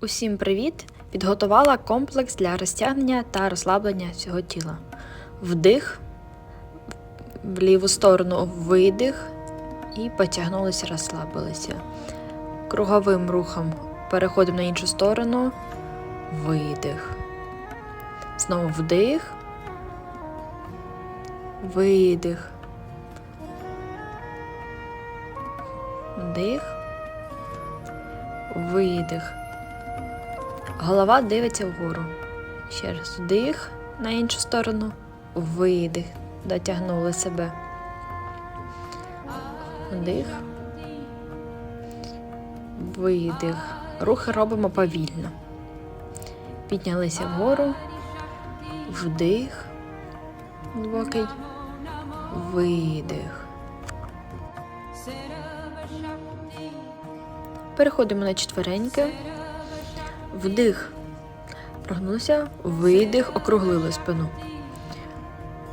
Усім привіт! Підготувала комплекс для розтягнення та розслаблення всього тіла. Вдих, в ліву сторону видих і потягнулися, розслабилися. Круговим рухом переходимо на іншу сторону, видих. Знову вдих, видих. Вдих, видих. Голова дивиться вгору. Ще раз вдих на іншу сторону, видих. Дотягнули себе. Вдих. Видих. Рухи робимо повільно. Піднялися вгору. Вдих. Глибокий. Видих. Переходимо на четвереньки. Вдих. Прогнулися, видих, округлили спину.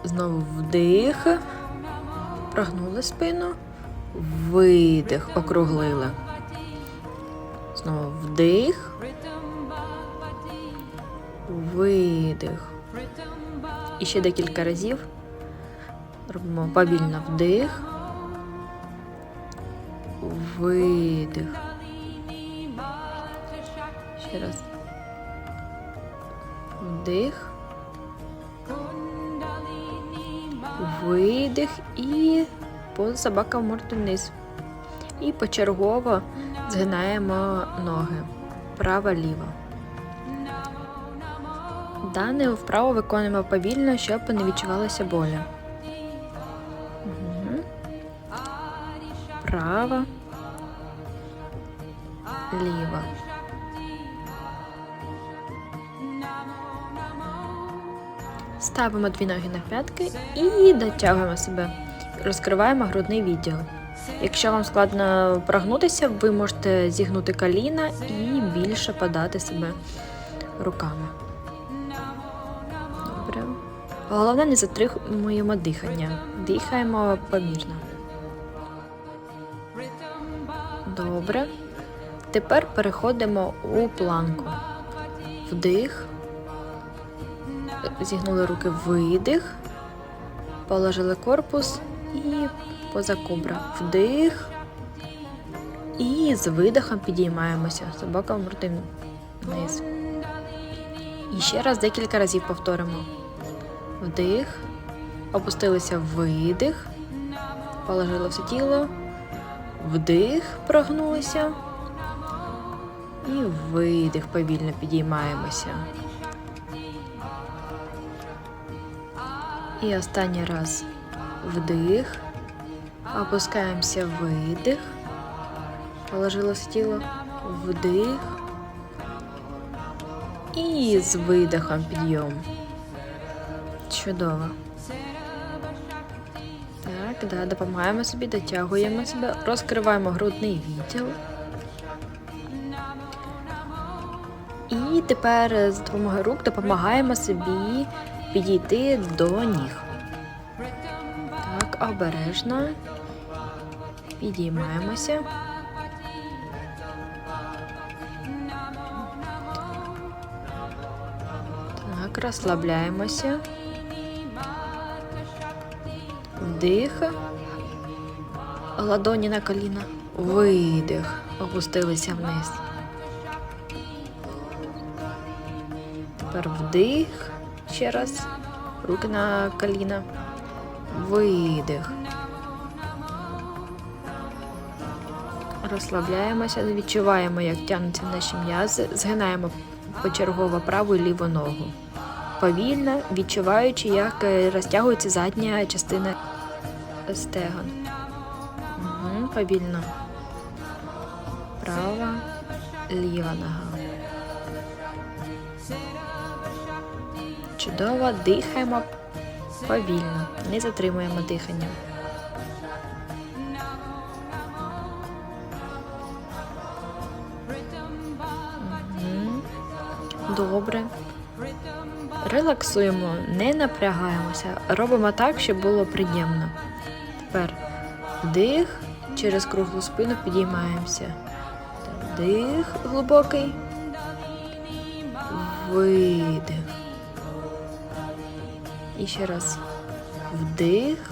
Знову вдих. Прогнули спину. Видих, округлили. Знову вдих. Видих. І ще декілька разів. Робимо повільно вдих. Видих. Ще раз. Вдих. Видих і поза собака морду вниз. І почергово згинаємо ноги. Право-ліво. Дане вправо виконуємо повільно, щоб не відчувалося болі. Угу. Право. Ліво. Ставимо дві ноги на п'ятки і дотягуємо себе. Розкриваємо грудний відділ. Якщо вам складно прогнутися, ви можете зігнути коліна і більше подати себе руками. Добре. Головне, не затримуємо дихання. Дихаємо помірно. Добре. Тепер переходимо у планку. Вдих. Зігнули руки видих, положили корпус і поза кобра. Вдих. І з видихом підіймаємося. Собака мордим вниз. І ще раз декілька разів повторимо. Вдих. Опустилися видих. Положили все тіло. Вдих, прогнулися. І видих, повільно підіймаємося. І останній раз вдих, опускаємося видих, положилось тіло, вдих і з видихом підйом. Чудово. Так, да, допомагаємо собі, дотягуємо себе, розкриваємо грудний відділ. І тепер з допомогою рук допомагаємо собі підійти до ніг. Так, обережно. Підіймаємося. Так, розслабляємося. Вдих. Ладоні на коліна. Видих. Опустилися вниз. Тепер вдих. Ще раз. Руки на коліна. Видих. Розслабляємося, відчуваємо, як тягнуться наші м'язи, згинаємо почергово праву і ліву ногу. Повільно відчуваючи, як е, розтягується задня частина стегон. Угу, повільно. Права, ліва нога. Чудово, дихаємо повільно, не затримуємо дихання. Добре. Релаксуємо, не напрягаємося, робимо так, щоб було приємно. Тепер вдих, через круглу спину підіймаємося. Вдих глибокий. Видих. І ще раз. Вдих.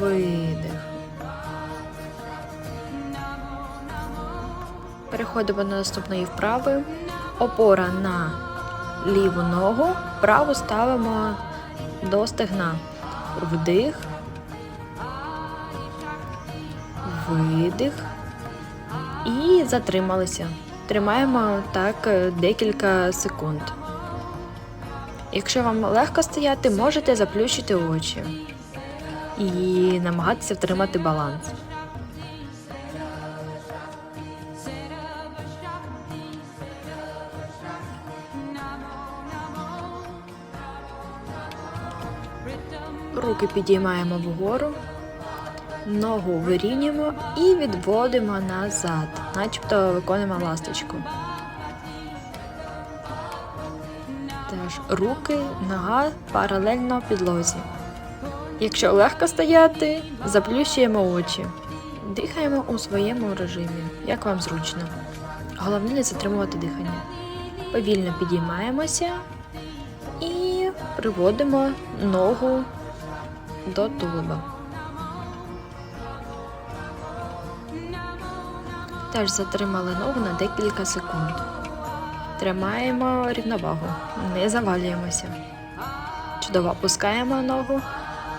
Видих. Переходимо до наступної вправи. Опора на ліву ногу, праву ставимо до стегна. Вдих. Видих. І затрималися. Тримаємо так е, декілька секунд. Якщо вам легко стояти, можете заплющити очі і намагатися втримати баланс. Руки підіймаємо вгору, ногу вирівнюємо і відводимо назад, начебто виконуємо ласточку. Теж руки, нога паралельно підлозі. Якщо легко стояти, заплющуємо очі. Дихаємо у своєму режимі, як вам зручно. Головне не затримувати дихання. Повільно підіймаємося і приводимо ногу до тулуба. Теж затримали ногу на декілька секунд. Тримаємо рівновагу, не завалюємося. Чудово опускаємо ногу,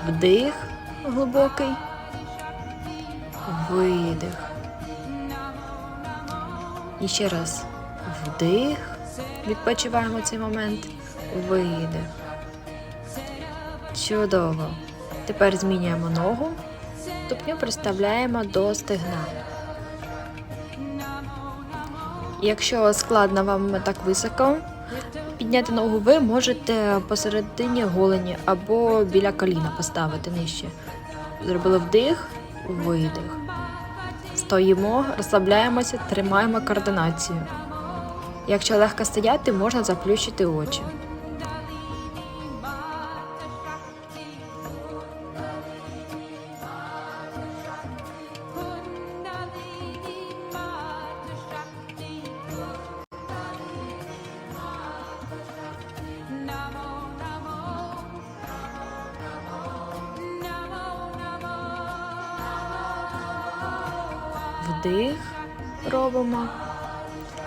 вдих глибокий, видих. І ще раз вдих, відпочиваємо цей момент, видих. Чудово. Тепер змінюємо ногу, ступню приставляємо до стегна. Якщо складно вам так високо підняти ногу, ви можете посередині голені або біля коліна поставити нижче. Зробили вдих, видих. Стоїмо, розслабляємося, тримаємо координацію. Якщо легко стояти, можна заплющити очі.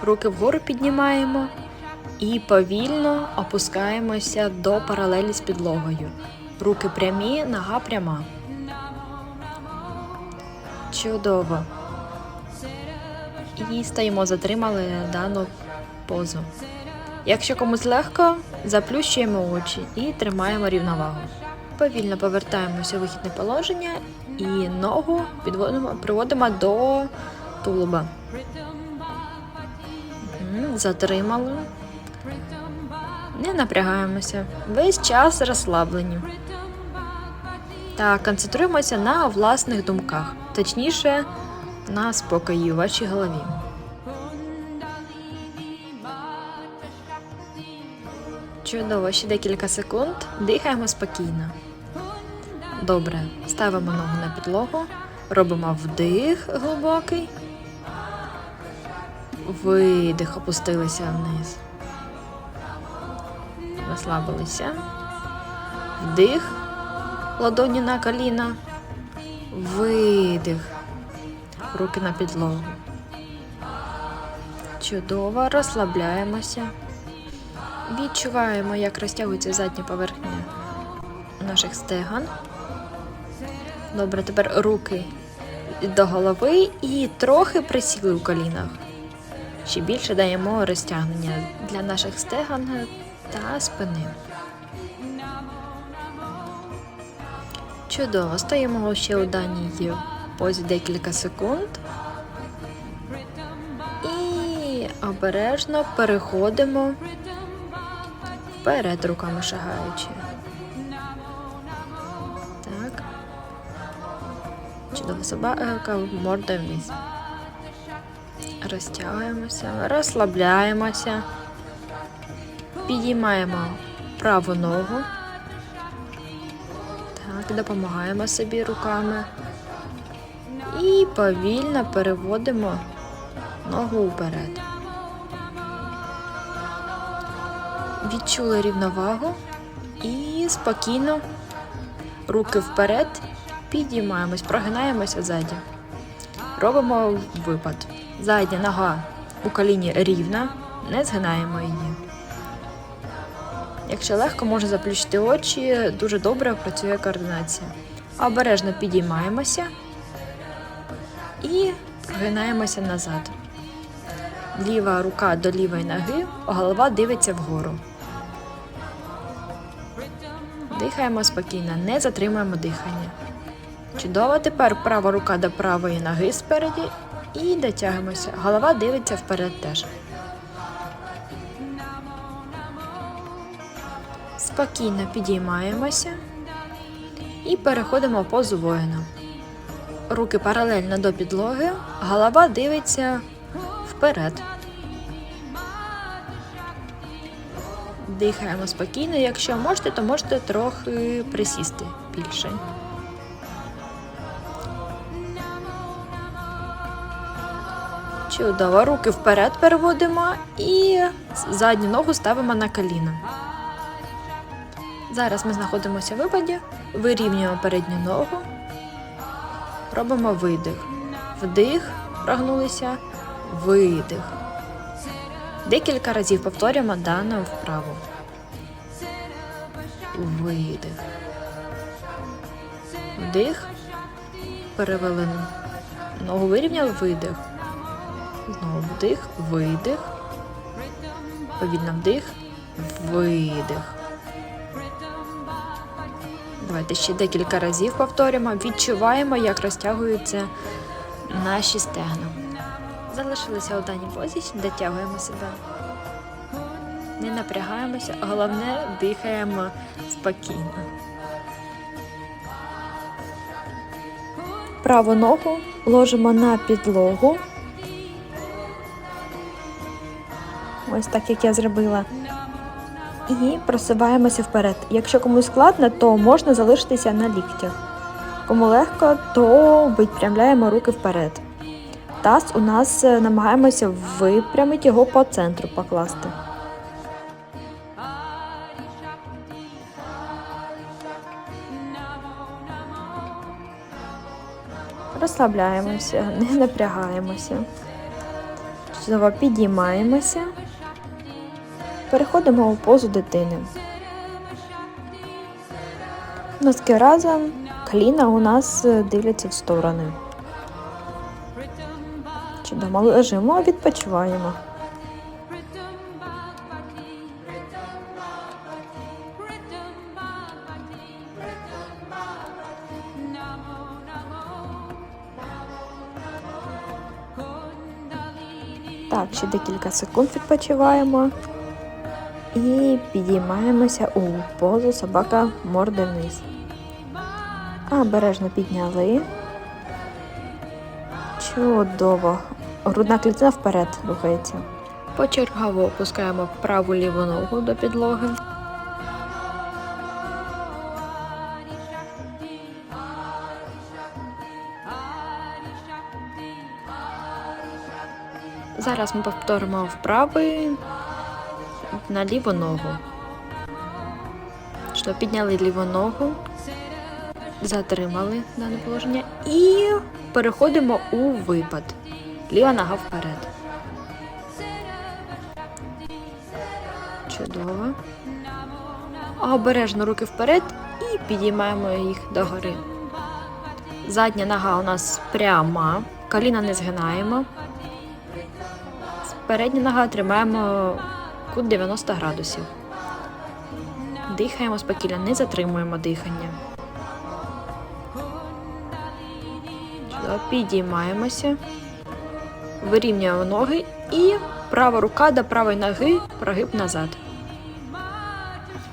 Руки вгору піднімаємо і повільно опускаємося до паралелі з підлогою. Руки прямі, нога пряма. Чудово. І стоїмо, затримали дану позу. Якщо комусь легко, заплющуємо очі і тримаємо рівновагу. Повільно повертаємося у вихідне положення і ногу приводимо до тулуба. Затримали. Не напрягаємося. Весь час розслаблені. Та концентруємося на власних думках, точніше, на спокої у вашій голові. Чудово, ще декілька секунд. Дихаємо спокійно. Добре, ставимо ногу на підлогу, робимо вдих глибокий, видих, опустилися вниз. Розслабилися. Вдих, ладоні на коліна, видих, руки на підлогу. Чудово, розслабляємося. Відчуваємо, як розтягується задня поверхня наших стегон. Добре, тепер руки до голови і трохи присіли в колінах. Ще більше даємо розтягнення для наших стегон та спини. Чудово, стоїмо ще у даній позі декілька секунд. І обережно переходимо вперед руками шагаючи. Так. Чудова собака мордою вниз. Розтягуємося, розслабляємося, підіймаємо праву ногу. Так, допомагаємо собі руками. І повільно переводимо Ногу вперед. Відчули рівновагу і спокійно руки вперед, підіймаємось, прогинаємося ззаді. Робимо випад. Задня нога у коліні рівна, не згинаємо її. Якщо легко, можна заплющити очі, дуже добре працює координація. Обережно підіймаємося і прогинаємося назад. Ліва рука до лівої ноги, голова дивиться вгору. Дихаємо спокійно, не затримуємо дихання. Чудово, тепер права рука до правої ноги спереді і дотягуємося. Голова дивиться вперед теж. Спокійно підіймаємося і переходимо в позу воїна. Руки паралельно до підлоги, голова дивиться вперед. Дихаємо спокійно. Якщо можете, то можете трохи присісти більше. Чудово, руки вперед переводимо і задню ногу ставимо на коліно. Зараз ми знаходимося в випаді, вирівнюємо передню ногу, робимо видих. Вдих, прогнулися, видих. Декілька разів повторюємо дану вправу. Видих. Вдих. Перевели ногу вирівняли, видих. Знову вдих, видих. Повільно вдих, видих. Давайте ще декілька разів повторюємо. Відчуваємо, як розтягуються наші стегна. Залишилися у даній позі, дотягуємо себе. Не напрягаємося, головне дихаємо спокійно. Праву ногу ложимо на підлогу. Ось так, як я зробила. І просуваємося вперед. Якщо комусь складно, то можна залишитися на ліктях. Кому легко, то випрямляємо руки вперед. Таз у нас е, намагаємося випрямити його по центру покласти. Розслабляємося, не напрягаємося. Чудово підіймаємося. Переходимо у позу дитини. Носки разом, коліна у нас е, дивляться в сторони. Чудово лежимо, відпочиваємо. Так, ще декілька секунд відпочиваємо. І підіймаємося у позу собака морди вниз. Обережно підняли. Чудово. Грудна клітина вперед рухається. Почергово опускаємо праву ліву ногу до підлоги. Зараз ми повторимо вправи на ліву ногу. Що підняли ліву ногу, затримали дане положення і переходимо у випад. Ліва нога вперед. Чудово. Обережно руки вперед і підіймаємо їх догори. Задня нога у нас пряма, коліна не згинаємо. Передня нога тримаємо кут 90 градусів. Дихаємо спокійно, не затримуємо дихання. Підіймаємося, вирівнюємо ноги і права рука до правої ноги прогиб назад.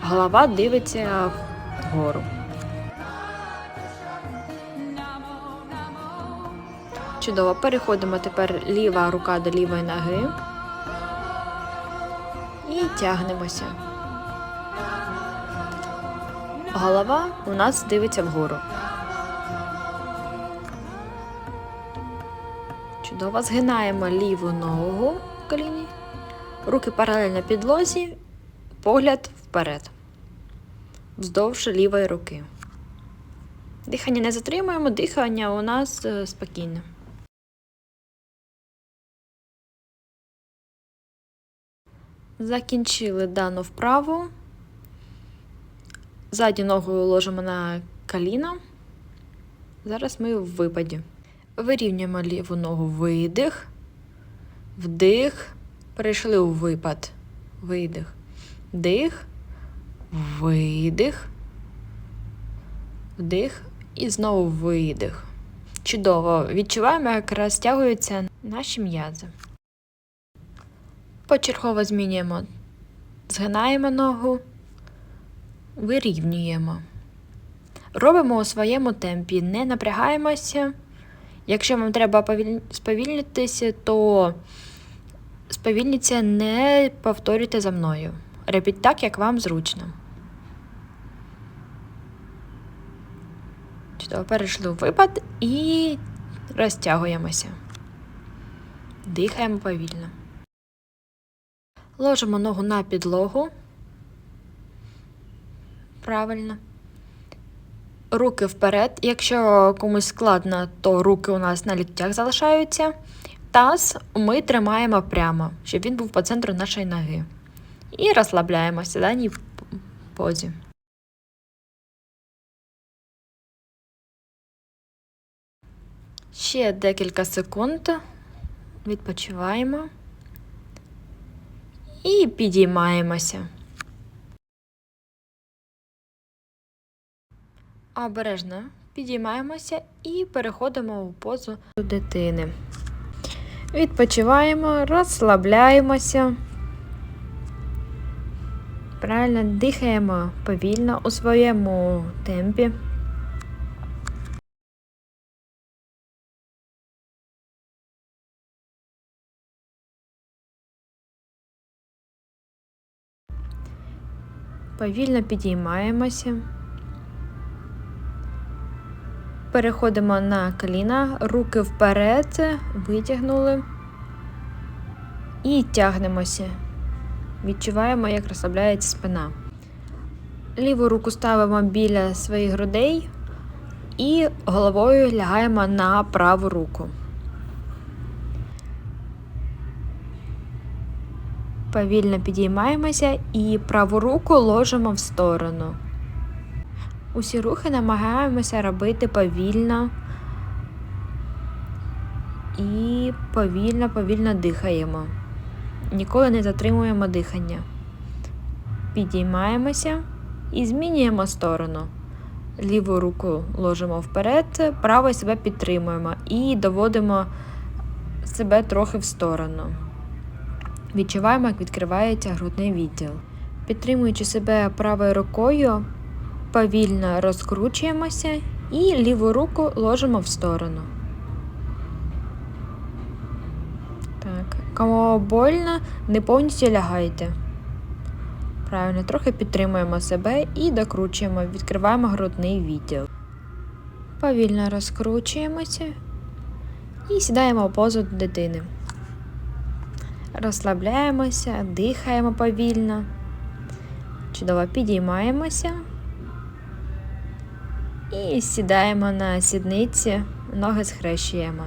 Голова дивиться вгору. Чудово, переходимо тепер ліва рука до лівої ноги. Тягнемося. Голова у нас дивиться вгору. Чудово. Чудово. Згинаємо ліву ногу в коліні. Руки паралельно підлозі, погляд вперед. Вздовж лівої руки. Дихання не затримуємо, дихання у нас е, спокійне. Закінчили дану вправу. Задню ногу ложимо на коліна. Зараз ми в випаді. Вирівнюємо ліву ногу видих, вдих, перейшли у випад. Видих, вдих, видих, вдих і знову видих. Чудово. Відчуваємо, як розтягуються наші м'язи. Почергово змінюємо, згинаємо ногу, вирівнюємо. Робимо у своєму темпі, не напрягаємося. Якщо вам треба сповільнитися, то сповільніться, не повторюйте за мною. Робіть так, як вам зручно. Чудово, перейшли у випад і розтягуємося. Дихаємо повільно. Ложимо ногу на підлогу. Правильно. Руки вперед. Якщо комусь складно, то руки у нас на ліктях залишаються. Таз ми тримаємо прямо, щоб він був по центру нашої ноги. І розслабляємося в даній позі. Ще декілька секунд. Відпочиваємо. І підіймаємося. Обережно підіймаємося і переходимо у позу дитини. Відпочиваємо, розслабляємося. Правильно дихаємо повільно у своєму темпі. Повільно підіймаємося. Переходимо на коліна, руки вперед, витягнули і тягнемося. Відчуваємо, як розслабляється спина. Ліву руку ставимо біля своїх грудей і головою лягаємо на праву руку. Повільно підіймаємося і праву руку ложимо в сторону. Усі рухи намагаємося робити повільно і повільно, повільно дихаємо. Ніколи не затримуємо дихання. Підіймаємося і змінюємо сторону. Ліву руку ложимо вперед, правою себе підтримуємо і доводимо себе трохи в сторону. Відчуваємо, як відкривається грудний відділ. Підтримуючи себе правою рукою, повільно розкручуємося і ліву руку ложимо в сторону. Так, кому больно, не повністю лягайте. Правильно, трохи підтримуємо себе і докручуємо, відкриваємо грудний відділ. Повільно розкручуємося і сідаємо в позу дитини. Розслабляємося, дихаємо повільно. Чудово підіймаємося. І сідаємо на сідниці, ноги схрещуємо.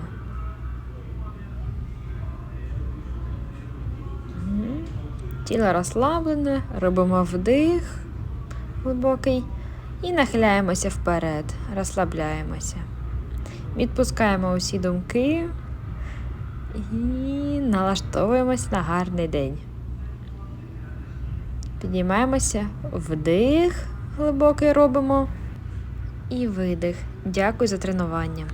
Тіло розслаблене, робимо вдих глибокий і нахиляємося вперед, розслабляємося. Відпускаємо усі думки і налаштовуємось на гарний день. Піднімаємося, вдих глибокий робимо і видих. Дякую за тренування.